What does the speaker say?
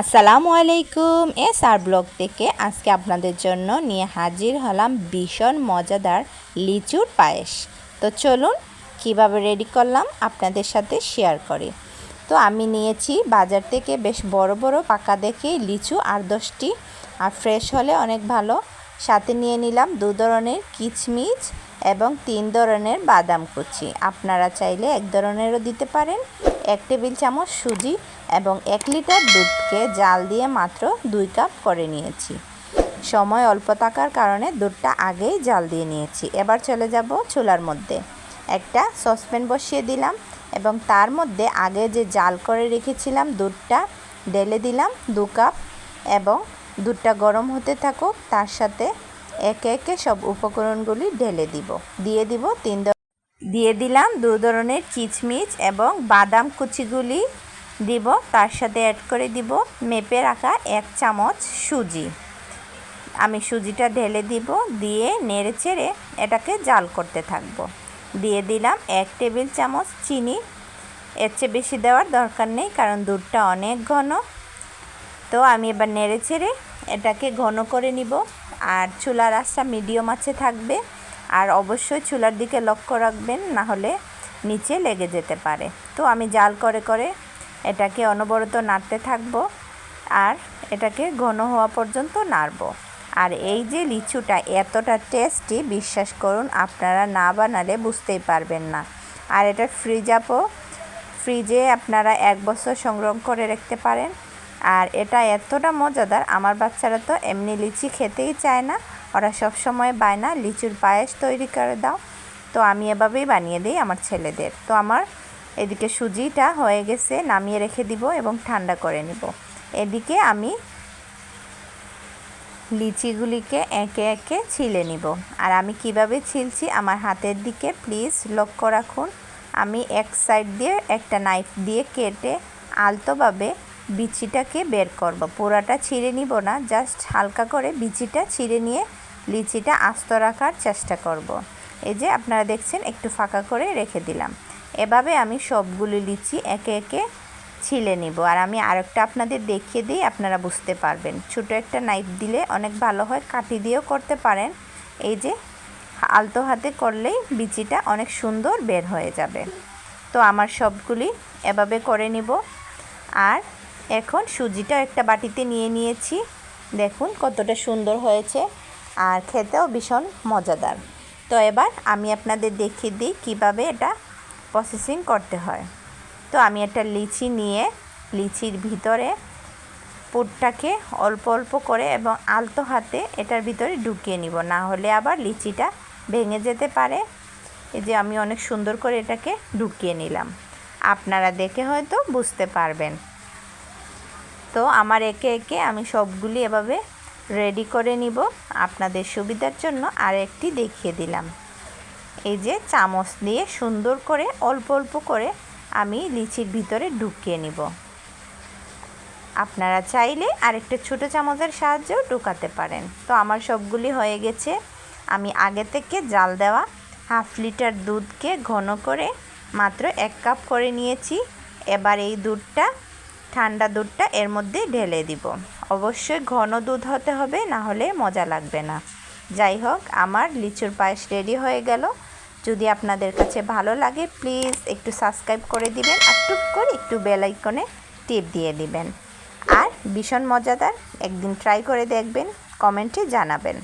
আসসালামু আলাইকুম এস আর ব্লগ থেকে আজকে আপনাদের জন্য নিয়ে হাজির হলাম ভীষণ মজাদার লিচুর পায়েস। তো চলুন কীভাবে রেডি করলাম আপনাদের সাথে শেয়ার করি। তো আমি নিয়েছি বাজার থেকে বেশ বড় বড় পাকা দেখে লিচু আর দশটি, আর ফ্রেশ হলে অনেক ভালো। সাথে নিয়ে নিলাম দু ধরনের কিচমিচ এবং তিন ধরনের বাদাম কুচি। আপনারা চাইলে এক ধরনেরও দিতে পারেন। এক টেবিল চামচ সুজি এবং এক লিটার দুধকে জাল দিয়ে মাত্র দুই কাপ করে নিয়েছি। সময় অল্প থাকার কারণে দুধটা আগেই জাল দিয়ে নিয়েছি। এবার চলে যাব চুলার মধ্যে। একটা সসপ্যান বসিয়ে দিলাম এবং তার মধ্যে আগে যে জাল করে রেখেছিলাম দুধটা, ঢেলে দিলাম দু কাপ এবং দুধটা গরম হতে থাকুক, তার সাথে একে একে সব উপকরণগুলি ঢেলে দিব। দিয়ে দিব তিন দিয়ে দিলাম দু ধরনের কিচমিচ এবং বাদাম কুচিগুলি দিব, তার সাথে অ্যাড করে দিব মেপে রাখা এক চামচ সুজি। আমি সুজিটা ঢেলে দিব, দিয়ে নেড়ে চেড়ে এটাকে জাল করতে থাকব। দিয়ে দিলাম এক টেবিল চামচ চিনি। এর চেয়ে বেশি দেওয়ার দরকার নেই, কারণ দুধটা অনেক ঘন। তো আমি এবার নেড়ে ছেড়ে এটাকে ঘন করে নিব। আর চুলার আঁচটা মিডিয়াম আছে থাকবে। আর অবশ্যই চুলার দিকে লক্ষ্য রাখবেন, না হলে নিচে লেগে যেতে পারে। তো আমি জাল করে করে এটাকে অনবরত নাড়তে থাকব আর এটাকে ঘন হওয়া পর্যন্ত নাড়ব। আর এই যে লিচুটা এতটা টেস্টি, বিশ্বাস করুন, আপনারা না বানালে বুঝতেই পারবেন না। আর এটা ফ্রিজ আপও, ফ্রিজে আপনারা এক বছর সংগ্রহ করে রাখতে পারেন। আর এটা এতটা মজাদার, আমার বাচ্চারা তো এমনি লিচি খেতেই চায় না, ওরা সব সময় বায় না, লিচুর পায়েস তৈরি করে দাও। তো আমি এভাবেই বানিয়ে দিই আমার ছেলেদের। তো আমার এদিকে সুজিটা হয়ে গেছে, নামিয়ে রেখে দিব এবং ঠান্ডা করে নিব। এদিকে আমি লিচিগুলিকে একে একে ছিলে নিব। আর আমি কীভাবে ছিলছি আমার হাতের দিকে, প্লিজ লক্ষ্য রাখুন। আমি এক সাইড দিয়ে একটা নাইফ দিয়ে কেটে আলতোভাবে বিচিটাকে বের করব। পুরাটা ছিঁড়ে নিব না, জাস্ট হালকা করে বিচিটা ছিঁড়ে নিয়ে লিচিটা আস্ত রাখার চেষ্টা করব। এই যে আপনারা দেখছেন, একটু ফাঁকা করে রেখে দিলাম। এভাবে আমি সবগুলো লিচি একে একে ছিলে নিব। আর আমি আরেকটা আপনাদের দেখিয়ে দিই, আপনারা বুঝতে পারবেন। ছোটো একটা নাইফ দিলে অনেক ভালো হয় কাটি দিয়েও করতে পারেন। এই যে, আলতো হাতে করলেই বিচিটা অনেক সুন্দর বের হয়ে যাবে। তো আমার সবগুলি এভাবে করে নিব। আর এখন সুজিটা একটা বাটিতে নিয়ে নিয়েছি। দেখুন কতটা সুন্দর হয়েছে আর খেতেও ভীষণ মজাদার। তো এবার আমি আপনাদের দেখিয়ে দিই কীভাবে এটা প্রসেসিং করতে হয়। তো আমি একটা লিচি নিয়ে, লিচির ভিতরে পুরটাকে অল্প অল্প করে এবং আলতো হাতে এটার ভিতরে ঢুকিয়ে নিব। না হলে আবার লিচিটা ভেঙে যেতে পারে। এই যে আমি অনেক সুন্দর করে এটাকে ঢুকিয়ে নিলাম। আপনারা দেখে হয়তো বুঝতে পারবেন। তো আমার একে একে আমি সবগুলি এভাবে রেডি করে নিব। আপনাদের সুবিধার জন্য আর একটি দেখিয়ে দিলাম। এই যে চামচ দিয়ে সুন্দর করে অল্প অল্প করে আমি লিচির ভিতরে ঢুকিয়ে নিব। আপনারা চাইলে আরেকটা ছোটো চামচের সাহায্যেও ঢুকাতে পারেন। তো আমার সবগুলি হয়ে গেছে। আমি আগে থেকে জাল দেওয়া হাফ লিটার দুধকে ঘন করে মাত্র এক কাপ করে নিয়েছি। এবার এই দুধটা, ঠান্ডা দুধটা এর মধ্যে ঢেলে দিব। অবশ্যই ঘন দুধ হতে হবে, না হলে মজা লাগবে না। যাই হোক, আমার লিচুর পায়েস রেডি হয়ে গেল। যদি আপনাদের কাছে ভালো লাগে, প্লিজ একটু সাবস্ক্রাইব করে দিবেন আর টুক করে একটু বেলাইকনে টিপ দিয়ে দিবেন। আর ভীষণ মজাদার, একদিন ট্রাই করে দেখবেন, কমেন্টে জানাবেন।